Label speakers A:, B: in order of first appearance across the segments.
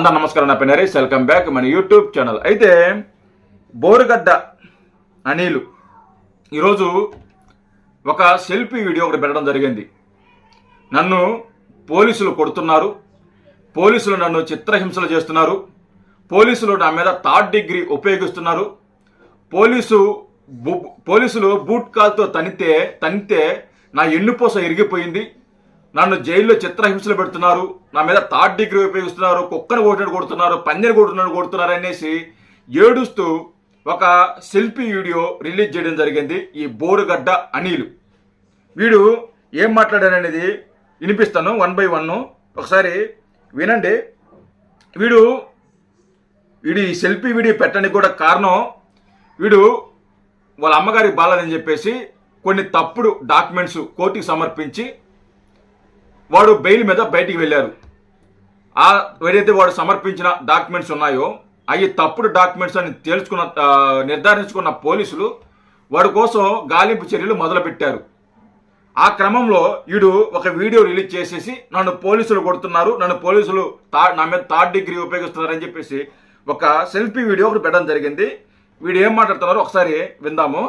A: అందరు నమస్కారం. నా పేరు నరేష్. వెల్కమ్ బ్యాక్ మన యూట్యూబ్ ఛానల్. అయితే బోరుగడ్డ అనిలు ఈరోజు ఒక సెల్ఫీ వీడియో ఒకటి పెట్టడం జరిగింది. నన్ను పోలీసులు కొడుతున్నారు. పోలీసులు నన్ను చిత్రహింసలు చేస్తున్నారు. పోలీసులు నా మీద థర్డ్ డిగ్రీ ఉపయోగిస్తున్నారు. పోలీసు పోలీసులు బూట్ కాల్తో తనితే తనితే నా ఎన్నుపూస ఇరిగిపోయింది. నన్ను జైల్లో చిత్రహింసలు పెడుతున్నారు నా మీద థర్డ్ డిగ్రీ ఉపయోగిస్తున్నారు కుక్కను కొట్టినట్టు కొడుతున్నారు పందిని కొట్టినట్టు కొడుతున్నారు అనేసి ఏడుస్తూ ఒక సెల్ఫీ వీడియో రిలీజ్ చేయడం జరిగింది ఈ బోరుగడ్డ అనిలు. వీడు ఏం మాట్లాడారనేది వినిపిస్తాను వన్ బై వన్ ఒకసారి వినండి. వీడు వీడు ఈ సెల్ఫీ వీడియో పెట్టడానికి కూడా కారణం వీడు వాళ్ళ అమ్మగారికి బాలేదని చెప్పేసి కొన్ని తప్పుడు డాక్యుమెంట్స్ కోర్టుకి సమర్పించి వాడు బెయిల్ మీద బయటికి వెళ్ళారు. ఆ ఏదైతే వాడు సమర్పించిన డాక్యుమెంట్స్ ఉన్నాయో అవి తప్పుడు డాక్యుమెంట్స్ అని తేల్చుకున్న నిర్ధారించుకున్న పోలీసులు వాడి కోసం గాలింపు చర్యలు మొదలుపెట్టారు. ఆ క్రమంలో వీడు ఒక వీడియో రిలీజ్ చేసేసి నన్ను పోలీసులు కొడుతున్నారు నన్ను పోలీసులు తా నా మీద థర్డ్ డిగ్రీ ఉపయోగిస్తున్నారని చెప్పేసి ఒక సెల్ఫీ వీడియో ఒకటి పెట్టడం జరిగింది. వీడు ఏం మాట్లాడుతున్నారో ఒకసారి విందాము.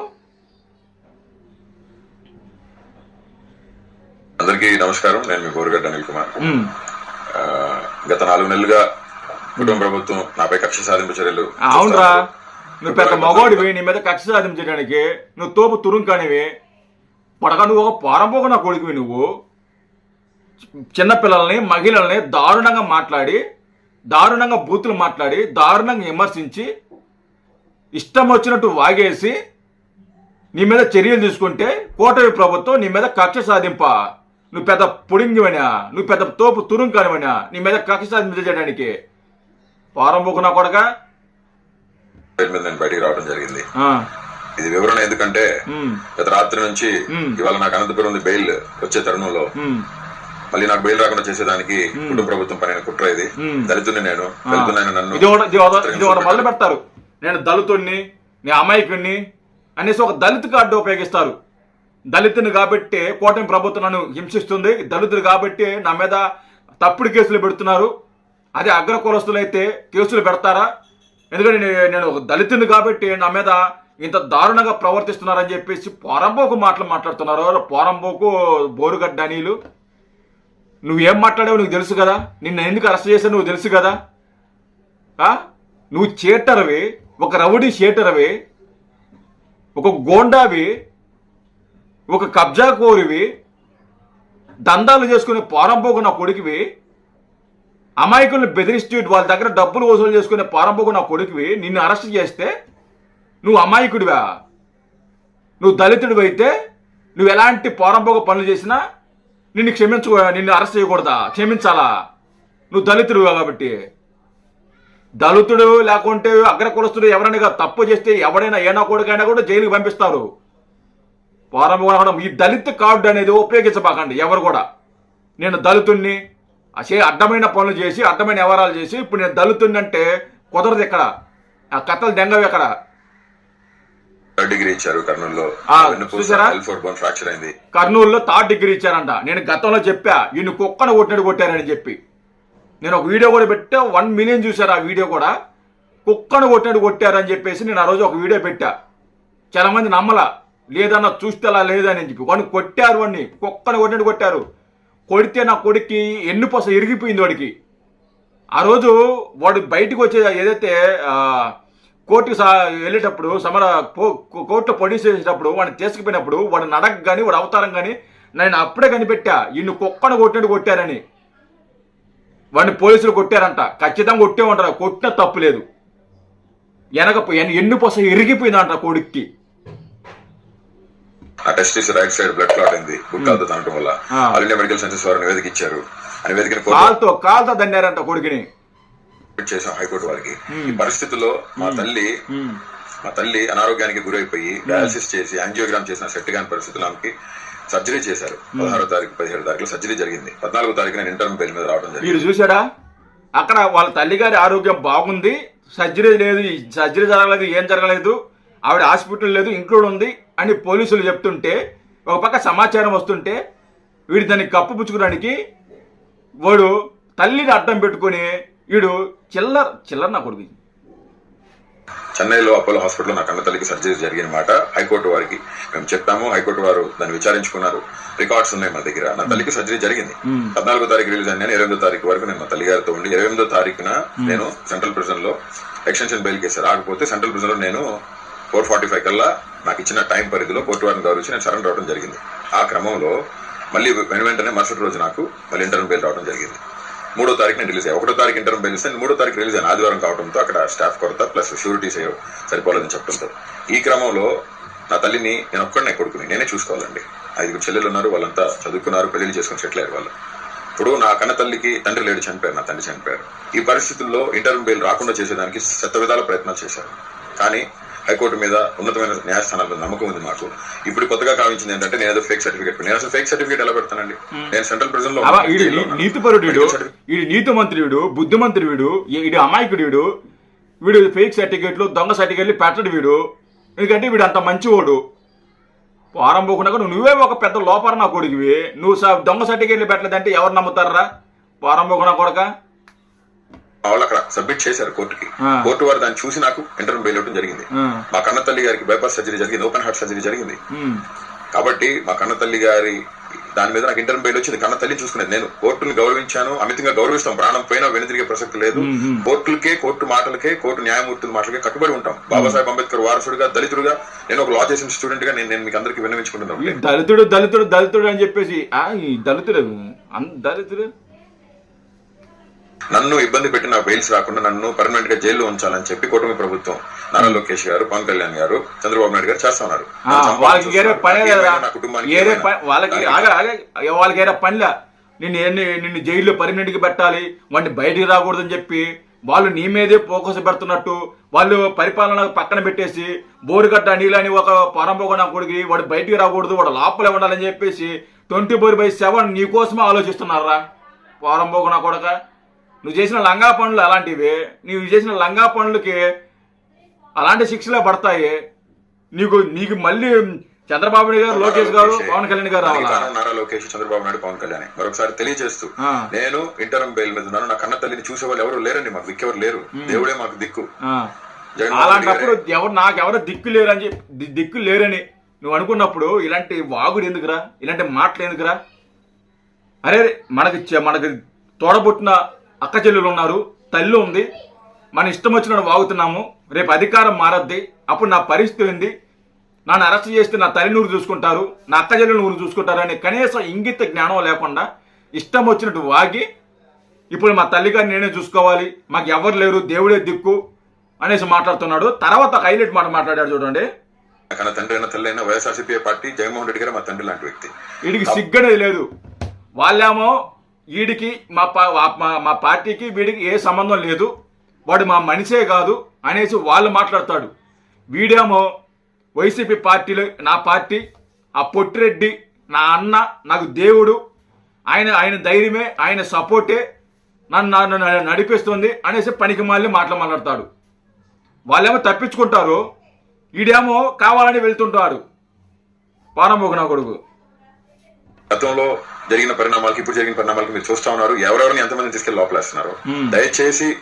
B: అందరికీ నమస్కారం. నేను మీ బోరుగడ్డ అనిల్ కుమార్. గత నాలుగు నెలలుగా కుటుంబ ప్రభుత్వం నాపై కక్ష సాధింపు చర్యలు
A: అవునరా. నువ్వు పెద్ద మగవాడివి నీ మీద కక్ష సాధించడానికి నువ్వు తోపు తురుంకానివి పడక నువ్వు ఒక పారంపోక నా కొడుకువి నువ్వు. చిన్నపిల్లల్ని మహిళల్ని దారుణంగా మాట్లాడి దారుణంగా బూతులు మాట్లాడి దారుణంగా విమర్శించి ఇష్టం వచ్చినట్టు వాగేసి నీ మీద చర్యలు తీసుకుంటే కోటవి ప్రభుత్వం నీ మీద కక్ష సాధింప. నువ్వు పెద్ద పుడింగివనా నువ్వు పెద్ద తోపు తురుంకానివనా నీ మీద కక్ష సాధించడానికి పారంపోకు నా కొడక?
B: పేరు మీద నేను బయటికి రావడం జరిగింది. ఇది వివరణ ఎందుకంటే గత రాత్రి నుంచి. ఇవాళ నాకు అనంతపురం ఉంది బెయిల్ వచ్చే తరుణంలో. మళ్ళీ నాకు బెయిల్ రాకుండా చేసేదానికి కుటుంబ ప్రభుత్వం పైన కుట్ర ఇది. దళితుని నేను దళితునైన నన్ను
A: ఇది ఒకటి- ఇది ఒకటి- ఇది ఒకటి మొదలు పెడతారు. నేను దళితుడిని నీ అమాయకుడిని అనేసి ఒక దళిత కార్డు ఉపయోగిస్తారు. దళితుని కాబట్టి కూటమి ప్రభుత్వం నన్ను హింసిస్తుంది. దళితులు కాబట్టి నా మీద తప్పుడు కేసులు పెడుతున్నారు. అదే అగ్ర కులస్తులైతే కేసులు పెడతారా? ఎందుకంటే నేను దళితుని కాబట్టి నా మీద ఇంత దారుణంగా ప్రవర్తిస్తున్నారని చెప్పేసి పోరంబోకు మాటలు మాట్లాడుతున్నారు. పోరంబోకు బోరుగడ్డ అనిలు. నువ్వేం మాట్లాడావు నీకు తెలుసు కదా. నిన్న ఎందుకు అరెస్ట్ చేశావు నువ్వు తెలుసు కదా. నువ్వు చేటరవి ఒక రౌడీ చేటరవి ఒక గోండావి ఒక కబ్జా కోరివి దందాలు చేసుకునే పారంపోకు నా కొడుకువి అమాయకుల్ని బెదిరిస్తూ వాళ్ళ దగ్గర డబ్బులు వసూలు చేసుకునే పారంపోకు నా కొడుకువి నిన్ను అరెస్ట్ చేస్తే నువ్వు అమాయకుడివా? నువ్వు దళితుడివి అయితే నువ్వు ఎలాంటి పారంపోక పనులు చేసినా నిన్ను క్షమించు నిన్ను అరెస్ట్ చేయకూడదా? క్షమించాలా? నువ్వు దళితుడు కాబట్టి. దళితుడు లేకుంటే అగ్ర కులస్తుడు ఎవరైనా తప్పు చేస్తే ఎవడైనా ఏనా కొడుకైనా కూడా జైలుకి పంపిస్తారు. పారంభం ఈ దళిత కార్డు అనేది ఉపయోగించబాకండి ఎవరు కూడా. నేను దళితుణ్ణి అసే అడ్డమైన పనులు చేసి అడ్డమైన వ్యవహారాలు చేసి ఇప్పుడు నేను దళితుణ్ణి అంటే కుదరదు ఇక్కడ ఆ కథలు దెంగవి ఎక్కడ?
B: డిగ్రీ ఇచ్చారు ఫ్రాక్చర్ అయింది.
A: కర్నూలులో థర్డ్ డిగ్రీ ఇచ్చారంట. నేను గతంలో చెప్పా ఈయన కుక్కను కొట్టినట్టు కొట్టారని చెప్పి. నేను ఒక వీడియో కూడా పెట్టా వన్ మిలియన్ చూశారు ఆ వీడియో కూడా. కుక్కను కొట్టినట్టు కొట్టారని చెప్పేసి నేను ఆ రోజు ఒక వీడియో పెట్టా. చాలా మంది నమ్మలా. లేదన్నా చూస్తే అలా లేదని చెప్పి వాడిని కొట్టారు వాడిని. కుక్కను కొట్టినట్టు కొట్టారు. కొడితే నా కొడుక్కి ఎన్నుపస ఇరిగిపోయింది వాడికి. ఆ రోజు వాడు బయటకు వచ్చే ఏదైతే కోర్టుకు సా వెళ్ళేటప్పుడు సమర పో- కోర్టులో పొడిస్ చేసేటప్పుడు వాడిని తీసుకుపోయినప్పుడు వాడు నడక కానీ వాడు అవతారం కానీ నేను అప్పుడే కనిపెట్టా. ఇన్ని కుక్కను కొట్టినట్టు కొట్టారని. వాడిని పోలీసులు కొట్టారంట. ఖచ్చితంగా కొట్టే ఉంటారు కొట్టిన తప్పు లేదు. వెనక ఎన్ను పొస ఇరిగిపోయిందంట కొడుక్కి.
B: ఆ testis right side blood clot అయింది. గుట్టాలతో తనటం వల్ల. ఆల్ ఇండియా మెడికల్ సైన్సెస్ వారు నివేదిక ఇచ్చారు ఆ నివేదికను
A: కాలుతో కాలుతో దన్నారంట కొడుకుని.
B: చేసాం హైకోర్టు వారికి ఈ పరిస్థితుల్లో మా తల్లి
A: ఉమ్.
B: మా తల్లి అనారోగ్యానికి గురైపోయి డయాలసిస్ చేసి యాంజియోగ్రామ్ చేసిన సెట్ కాని పరిస్థితుల్లో ఆమెకి సర్జరీ చేశారు. పదహారో తారీఖు పదిహేడు తారీఖులో సర్జరీ జరిగింది. పద్నాలుగో తారీఖు నేను ఇంటర్మ్ బెయిల్ మీద రావడం జరిగింది.
A: వీడు చూసాడా అక్కడ వాళ్ళ తల్లిగారి ఆరోగ్యం బాగుంది. సర్జరీ లేదు సర్జరీ జరగలేదు ఏం జరగలేదు. ఆవిడ హాస్పిటల్ లేదు ఇంక్లూడ్ ఉంది. అని పోలీసులు చెప్తుంటే ఒక పక్క సమాచారం వస్తుంటే వీడు దాన్ని కప్పుపుచ్చుకోవడానికి వాడు తల్లిని అడ్డం పెట్టుకొని వీడు చిల్లర చిల్లర నా కొడుకు.
B: చెన్నైలో అపోలో హాస్పిటల్లో నా కన్న తల్లికి సర్జరీ జరిగిన మాట హైకోర్టు వారికి మేము చెప్పాము. హైకోర్టు వారు దాన్ని విచారించుకున్నారు. రికార్డ్స్ ఉన్నాయి మా దగ్గర. నా తల్లికి సర్జరీ జరిగింది. పద్నాలుగో తారీఖు రిలీజ్ అయిన ఇరవై తారీఖు వరకు నేను మా తల్లి గారితో ఉండి ఇరవై ఎనిమిదో తారీఖున నేను సెంట్రల్ ప్రిజన్లో ఎక్స్టెన్షన్ బెయిల్ కేసు రాకపోతే సెంట్రల్ ప్రిజన్లో నేను ఫోర్ ఫార్టీ ఫైవ్ కల్లా నాకు ఇచ్చిన టైం పరిధిలో కోర్టు వారిని గౌరవించి నేను సరెండర్ అవడం జరిగింది. ఆ క్రమంలో మళ్ళీ వెను వెంటనే మరుసటి రోజు నాకు మళ్ళీ ఇంటర్వ్యూ బెయిల్ రావడం జరిగింది. మూడో తారీఖున రిలీజ్ అయ్యి. ఒకటో తారీఖు ఇంటర్వ్యూ బెయిల్ ఇస్తే మూడో తారీఖు రిలీజ్ అయిన ఆదివారం కావడంతో అక్కడ స్టాఫ్ కొరత ప్లస్ షూరిటీస్ సరిపోలేదని చెప్పడంతో ఈ క్రమంలో నా తల్లిని నేను ఒక్కడనే కొడుకుని నేనే చూసుకోవాలండి. ఐదుగురు చెల్లెలు ఉన్నారు వాళ్ళంతా చదువుకున్నారు పెళ్ళి చేసుకుని సెటిల్ అయ్యారు వాళ్ళు. ఇప్పుడు నా కన్న తల్లికి తండ్రి లేడు చనిపోయారు నా తండ్రి చనిపోయారు. ఈ పరిస్థితుల్లో ఇంటర్వ్యూ బెయిల్ రాకుండా చేసేదానికి శత విధాల ప్రయత్నాలు చేశారు. కానీ హైకోర్టు మీద ఉన్నతమైన న్యాయస్థానాల మీద నమ్మకం ఉంది మాకు. ఇప్పుడు కొత్తగా కావించింది ఏంటంటే నేను ఏదో ఫేక్ సర్టిఫికేట్ నేను అసలు ఫేక్ సర్టిఫికేట్ ఎలా పెడతానండి? నేను సెంట్రల్ ప్రిజన్లో.
A: నీతిపరుడు ఈడు నీతి మంత్రి వీడు బుద్ధిమంత్రి వీడు ఈడు అమాయకుడు వీడు వీడు ఫేక్ సర్టిఫికేట్లు దొంగ సర్టిఫికేట్లు పెట్టడు వీడు. ఎందుకంటే వీడు అంత మంచివాడు. కూడా నువ్వే ఒక పెద్ద లోపర నా కొడుకువి. నువ్వు దొంగ సర్టిఫికేట్లు పెట్టలేదంటే ఎవరు నమ్ముతారా? వారం పోకుండా కొడక?
B: వాళ్ళు అక్కడ సబ్మిట్ చేశారు కోర్టుకి. కోర్టు వారు దాన్ని చూసి నాకు ఇంటర్వ్యూ బెయిల్ ఇవ్వడం జరిగింది. మా కన్న తల్లి గారికి బైపాస్ సర్జరీ జరిగింది ఓపెన్ హార్ట్ సర్జరీ జరిగింది. కాబట్టి మా కన్న తల్లి గారి దాని మీద నాకు ఇంటర్వ్యూ బెయిల్ వచ్చింది. కన్న తల్లిని చూసుకునేది నేను. కోర్టుని గౌరవించాను అమితంగా గౌరవిస్తాం. ప్రాణం పోయినా వెనుతిరిగే ప్రసక్తి లేదు. కోర్టులకే కోర్టు మాటలకే కోర్టు న్యాయమూర్తుల మాటలకే కట్టుబడి ఉంటాం. బాబాసాహెబ్ అంబేద్కర్ వారసుడుగా దళితుడుగా నేను ఒక లా చేసిన స్టూడెంట్గా నేను మీకు అందరికి విన్నవించుకుంటున్నాను.
A: దళితుడు దళితుడు దళితుడు అని చెప్పేసి దళితుడు దళితుడు?
B: నన్ను ఇబ్బంది పెట్టి నా బెయిల్స్ రాకుండా నన్ను పర్మనెంట్గా జైల్లో ఉంచాలని చెప్పి కూటమి ప్రభుత్వం నారా లోకేష్ గారు పవన్ కళ్యాణ్ గారు చంద్రబాబు నాయుడు గారు చేస్తా ఉన్నారు. నా కుటుంబానికి
A: వాళ్ళకి పనిలా. నిన్ను నిన్ను జైల్లో పర్మనెంట్గా పెట్టాలి. వాడిని బయటికి రాకూడదని చెప్పి వాళ్ళు నీ మీదే ఫోకస్ పెడుతున్నట్టు వాళ్ళు పరిపాలన పక్కన పెట్టేసి బోరుగడ్డ నీళ్ళని ఒక పరంపోగొన కొడికి వాడు బయటికి రాకూడదు వాడు లోపలే ఉండాలని చెప్పేసి ట్వంటీ ఫోర్ బై సెవెన్ నీ కోసమే ఆలోచిస్తున్నారా? పరంపోగొన కొడక? నువ్వు చేసిన లంగా పనులు అలాంటివి నువ్వు చేసిన లంగా పనులకి అలాంటి శిక్షలే పడతాయి. నీకు నీకు మళ్ళీ చంద్రబాబు నాయుడు గారు లోకేష్ గారు పవన్ కళ్యాణ్ గారు
B: నారా లోకేష్ చంద్రబాబు నాయుడు పవన్ కళ్యాణ్. మరొకసారి తెలియజేస్తూ. నేను ఇంటర్మ్ బెయిల్ మీద ఉన్నాను. నా కన్న తల్లిని చూసే వాళ్ళు ఎవరు లేరండి మాకు దిక్కు ఎవరు లేరు దేవుడే మాకు దిక్కు.
A: అలాంటప్పుడు. ఎవరు నాకెవరు దిక్కు లేరని చెప్పి దిక్కు లేరని నువ్వు అనుకున్నప్పుడు ఇలాంటి వాగుడు ఎందుకురా? ఇలాంటి మాటలు ఎందుకురా? అరే మనకి మనకి తోడబుట్టిన అక్క చెల్లెలు ఉన్నారు తల్లి ఉంది. మన ఇష్టం వచ్చినట్టు వాగుతున్నాము. రేపు అధికారం మారద్ది. అప్పుడు నా పరిస్థితి ఏంది? నన్ను అరెస్ట్ చేస్తే నా తల్లి నూరు చూసుకుంటారు నా అక్క చెల్లెలు నూరు చూసుకుంటారు అని కనీసం ఇంగిత జ్ఞానం లేకుండా ఇష్టం వచ్చినట్టు వాగి ఇప్పుడు మా తల్లిగారిని నేనే చూసుకోవాలి. మాకు ఎవరు లేరు దేవుడే దిక్కు అనేసి మాట్లాడుతున్నాడు. తర్వాత ఒక హైలైట్ మాట మాట్లాడాడు చూడండి.
B: కన్న తండ్రి అయిన తల్లి అయిన వైఎస్ఆర్సీపీ పార్టీ జగన్మోహన్ రెడ్డి గారు మా తండ్రి లాంటి వ్యక్తి.
A: వీడికి సిగ్గనేది లేదు. వాళ్ళేమో వీడికి మా మా మా పార్టీకి వీడికి ఏ సంబంధం లేదు. వాడు మా మనిషే కాదు అనేసి వాళ్ళు మాట్లాడతాడు. వీడేమో వైసీపీ పార్టీలో నా పార్టీ ఆ పొట్టిరెడ్డి నా అన్న నాకు దేవుడు ఆయన ఆయన ధైర్యమే ఆయన సపోర్టే నన్ను నన్ను నడిపిస్తుంది అనేసి పనికి మళ్ళీ మాటలు మాట్లాడతాడు. వాళ్ళేమో తప్పించుకుంటారు. వీడేమో కావాలని వెళ్తుంటాడు పారమోగ నా కొడుకు.
B: గతంలో జరిగిన పరిణామాలకి ఇప్పుడు జరిగిన పరిణామాలకి మీరు చూస్తా ఉన్నారు. ఎవరెవరిని ఎంతమంది తీసుకెళ్ళి లోపలేస్తున్నారు? దయచేసి.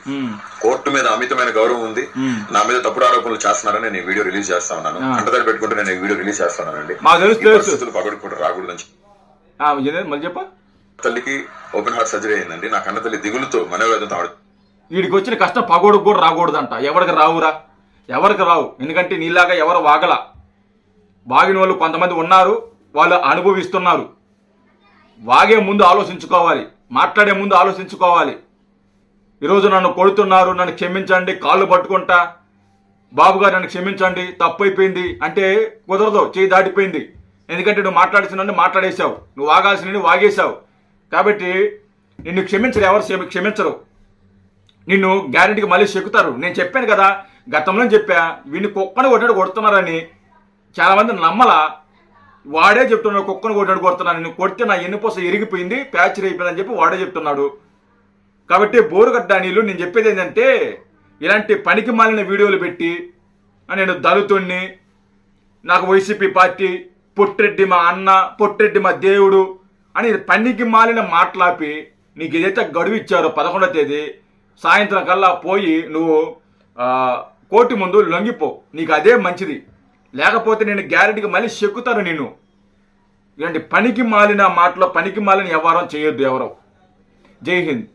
B: కోర్టు మీద అమితమైన గౌరవం ఉంది. నా మీద తప్పుడు ఆరోపణలు చేస్తున్నారని నేను వీడియో రిలీజ్ చేస్తా ఉన్నాను. కంటదారి పెట్టుకుంటే నేను వీడియో రిలీజ్
A: తెలుసు
B: పరిస్థితులు పగడు కూడా రాకూడదని చెప్పి.
A: ఆ, ఇదే మళ్ళీ చెప్ప.
B: తల్లికి ఓపెన్ హార్ట్ సర్జరీ అయిందండి. నా కన్న తల్లి దిగులుతో మనోవేదంతో ఆవిడ
A: వీడికి వచ్చిన కష్టం పగోడుకు కూడా రాకూడదంట. ఎవరికి రావురా? ఎవరికి రావు? ఎందుకంటే నీలాగా ఎవరు వాగల? వాగిన వాళ్ళు కొంతమంది ఉన్నారు వాళ్ళు అనుభవిస్తున్నారు. వాగే ముందు ఆలోచించుకోవాలి మాట్లాడే ముందు ఆలోచించుకోవాలి. ఈరోజు నన్ను కొడుతున్నారు నన్ను క్షమించండి కాళ్ళు పట్టుకుంటా. బాబుగారు నన్ను క్షమించండి తప్పు అయిపోయింది అంటే కుదరదు చేయి దాటిపోయింది. ఎందుకంటే నువ్వు మాట్లాడిసిన మాట్లాడేశావు. నువ్వు వాగాల్సిన వాగేశావు. కాబట్టి నిన్ను క్షమించరు ఎవరు క్షమించరు. నిన్ను గ్యారెంటీకి మళ్ళీ చెక్కుతారు. నేను చెప్పాను కదా గతంలో చెప్పా వీడిని కుక్కను కొట్టాడు కొడుతున్నారని చాలామంది నమ్మలా. వాడే చెప్తున్నాడు కుక్కను కొట్టాడు కొడుతున్నాను నేను కొడితే నా ఎన్నుపోస ఇరిగిపోయింది ప్యాచర్ అయిపోయిందని చెప్పి వాడే చెప్తున్నాడు. కాబట్టి బోరుగడ్డ నీళ్ళు నేను చెప్పేది ఏంటంటే ఇలాంటి పనికి మాలిన వీడియోలు పెట్టి నేను దళితుణ్ణి నాకు వైసీపీ పార్టీ పొట్టిరెడ్డి మా అన్న పొట్టిరెడ్డి మా దేవుడు అని పనికి మాలిన మాట్లాపి నీకు ఏదైతే గడువు ఇచ్చారో పదకొండో తేదీ సాయంత్రం కల్లా పోయి నువ్వు కోటి కోర్టు ముందు లొంగిపో. నీకు అదే మంచిది. లేకపోతే నేను గ్యారెంటీగా మళ్ళీ చెక్కుతాను నేను ఇలాంటి పనికి మాలిన మాటలో పనికి మాలిన వ్యవహారం చేయొద్దు ఎవరో. జై హింద్.